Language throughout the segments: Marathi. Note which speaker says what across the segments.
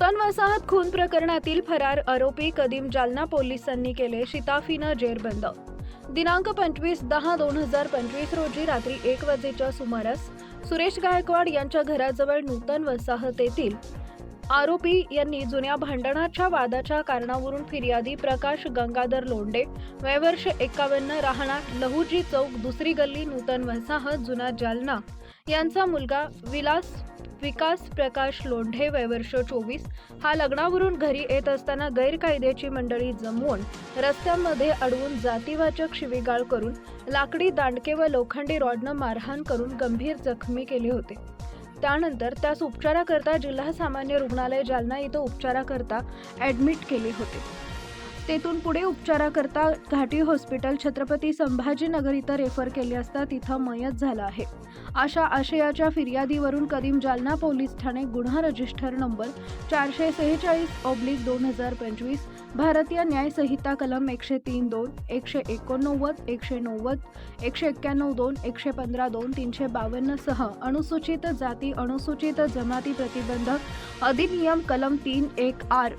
Speaker 1: सुलतान वसाहत खून प्रकरणातील फरार आरोपी कदीम जालना पोलिसांनी केले शिताफीनं जेरबंद. दिनांक पंचवीस दहा दोन हजार पंचवीस रोजी रात्री एक वाजेच्या सुमारास सुरेश गायकवाड यांच्या घराजवळ नूतन वसाहतेतील आरोपी यांनी जुन्या भांडणाच्या वादाच्या कारणावरून फिर्यादी प्रकाश गंगाधर लोंडे वयवर्ष एकावन्न राहणार लहुजी चौक दुसरी गल्ली नूतन वसाहत जुना जालना यांचा मुलगा विलास विकास प्रकाश लोंढे वयवर्ष चोवीस. हा लग्नावरून घरी येत असताना गैरकायद्याची मंडळी जमवून रस्त्यांमध्ये अडवून जातीवाचक शिवीगाळ करून लाकडी दांडके व लोखंडी रॉडनं मारहाण करून गंभीर जखमी केले होते. त्यानंतर त्यास उपचाराकरता जिल्हा सामान्य रुग्णालय जालना इथं उपचाराकरता ॲडमिट केले होते. तेथून पुढे उपचाराकरता घाटी हॉस्पिटल छत्रपती संभाजीनगर इथं रेफर केले असता तिथं मयत झाला आहे. अशा आशयाच्या फिर्यादीवरून कदीम जालना पोलीस ठाणे गुन्हा रजिस्टर नंबर चारशे सेहेचाळीस ऑब्लिक दोन हजार पंचवीस भारतीय न्यायसंहिता कलम एकशे तीन दोन एकशे एकोणनव्वद एकशे नव्वद एकशे एक्क्याण्णव दोन एकशे पंधरा दोन तीनशे बावन्न सह अनुसूचित जाती अनुसूचित जमाती प्रतिबंधक अधिनियम कलम तीन एक आर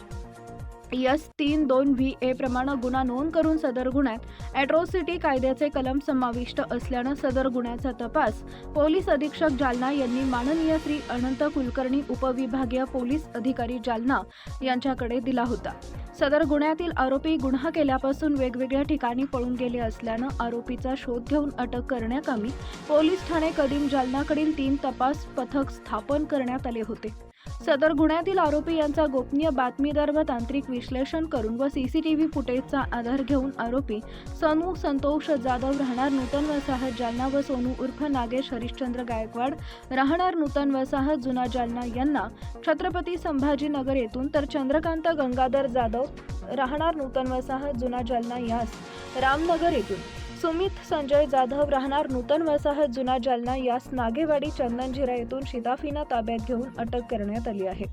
Speaker 1: यस तीन दोन व्ही ए प्रमाणे गुन्हा नोंद करून सदर गुन्ह्यात ॲट्रोसिटी कायद्याचे कलम समाविष्ट असल्यानं सदर गुन्ह्याचा तपास पोलीस अधीक्षक जालना यांनी माननीय श्री अनंत कुलकर्णी उपविभागीय पोलीस अधिकारी जालना यांच्याकडे दिला होता. सदर गुन्ह्यातील आरोपी गुन्हा केल्यापासून वेगवेगळ्या ठिकाणी पळून गेले असल्यानं आरोपीचा शोध घेऊन अटक करण्याकामी पोलीस ठाणे कदीम जालनाकडील तीन तपास पथक स्थापन करण्यात आले होते. सदर गुन्ह्यातील आरोपी यांचा गोपनीय बातमीदार व तांत्रिक विश्लेषण करून व सीसीटीव्ही फुटेजचा आधार घेऊन आरोपी सनू संतोष जाधव राहणार नूतन वसाहत जालना व सोनू उर्फ नागेश हरिश्चंद्र गायकवाड राहणार नूतन वसाहत जुना जालना यांना छत्रपती संभाजीनगर येथून तर चंद्रकांत गंगाधर जाधव राहणार नूतन वसाहत जुना जालना यास रामनगर येथून. सुमित संजय जाधव राहणार नूतन वसाहत जुना जालना. यास नागेवाडी चंदनझिरा येथून शिताफीना ताब्यात घेऊन अटक करण्यात आली आहे.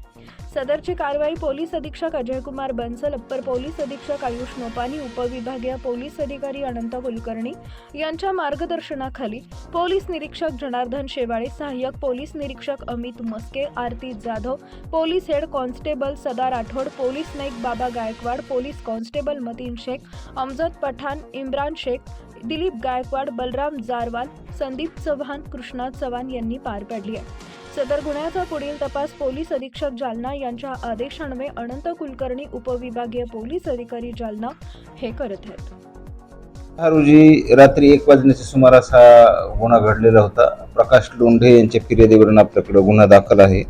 Speaker 1: सदरची कारवाई पोलीस अधीक्षक अजयकुमार बन्सल अप्पर पोलीस अधीक्षक आयुष नोपानी उपविभागीय पोलीस अधिकारी अनंत कुलकर्णी यांच्या मार्गदर्शनाखाली पोलीस निरीक्षक जनार्दन शेवाळे सहाय्यक पोलीस निरीक्षक Amit Maske Aarti Jadhav police head constable Sada Rathod police Naik Baba Gaikwad police constable Mateen Shaikh Amjad Pathan Imran Shaikh Dilip Gaikwad Balram Jarwal Sandeep Chavan Krishna Chavan यांनी पार पाडली आहे. सदर गुन्ह्याचा पुढील तपास पोलीस अधीक्षक जालना यांच्या आदेशान्वये अनंत कुलकर्णी उपविभागीय पोलीस अधिकारी जालना हे करत आहेत.
Speaker 2: हा रोजी रात्री एक वाजण्याच्या सुमारास हा गुन्हा घडलेला होता. प्रकाश लोंढे यांच्या फिर्यादीवरून आपल्याकडे गुन्हा दाखल आहे.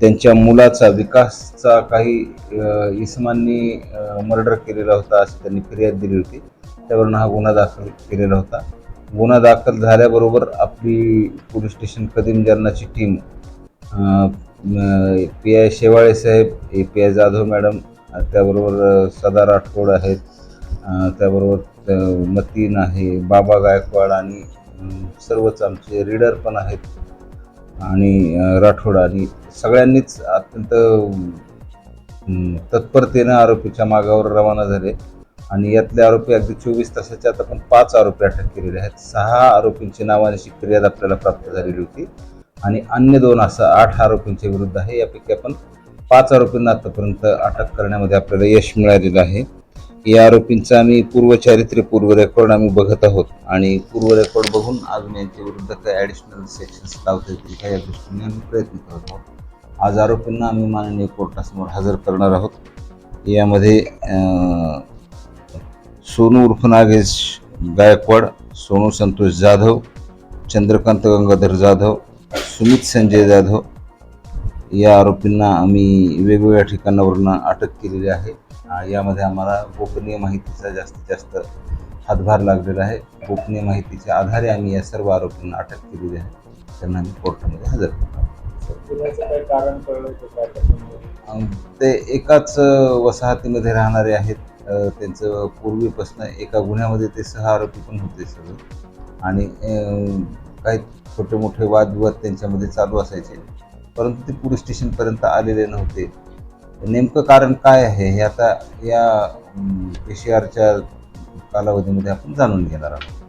Speaker 2: त्यांच्या मुलाचा विकासचा काही इसमांनी मर्डर केलेला होता अशी त्यांनी फिर्याद दिली होती. त्यावरून हा गुन्हा दाखल केलेला होता. गुन्हा दाखल झाल्याबरोबर आपली पोलीस स्टेशन कदीम जालनाची team P I Shewale Saheb A P I Jadhav madam त्याबरोबर सदा राठोड आहेत त्याबरोबर मतीन आहे बाबा गायकवाड आणि सर्वच आमचे रीडर पण आहेत. आणि राठोड आणि सगळ्यांनीच अत्यंत तत्परतेनं आरोपीच्या मागावर रवाना झाले. आणि यातले आरोपी अगदी चोवीस तासाच्या आत आपण पाच आरोपी अटक केलेले आहेत. सहा आरोपींची नावानिशी फिर्याद आपल्याला प्राप्त झालेली होती. आणि अन्य दोन असं आठ आरोपींच्या विरुद्ध आहे. यापैकी आपण पाच आरोपींना आतापर्यंत अटक करण्यामध्ये आपल्याला यश मिळालेलं आहे. या आरोपींचा आम्ही पूर्व चारित्र्य पूर्व रेकॉर्ड आम्ही बघत आहोत. आणि पूर्व रेकॉर्ड बघून अजून यांच्या विरुद्ध काही ॲडिशनल सेक्शन्स लावता येतील का या दृष्टीने आम्ही प्रयत्न करत आहोत. आज आरोपींना आम्ही माननीय कोर्टासमोर हजर करणार आहोत. यामध्ये सोनू उर्फ नागेश गायकवाड सोनू संतोष जाधव चंद्रकांत गंगाधर जाधव सुमित संजय जाधव या आरोपींना आम्ही वेगवेगळ्या ठिकाणावरून अटक केलेली आहे. यामध्ये आम्हाला गोपनीय माहितीचा जास्तीत जास्त हातभार लागलेला आहे. गोपनीय माहितीच्या आधारे आम्ही या सर्व आरोपींना अटक केलेली आहे. त्यांना आम्ही कोर्टामध्ये हजर करतो ते एकाच वसाहतीमध्ये राहणारे आहेत. त्यांचं पूर्वीपासून एका गुन्ह्यामध्ये ते सहा आरोपी पण होते सगळे. आणि काही छोटे मोठे वादविवाद त्यांच्यामध्ये चालू असायचे. परंतु ते पोलीस स्टेशनपर्यंत आलेले नव्हते. नेमकं कारण काय आहे हे आता या पी सी आरच्या कालावधीमध्ये आपण जाणून घेणार आहोत.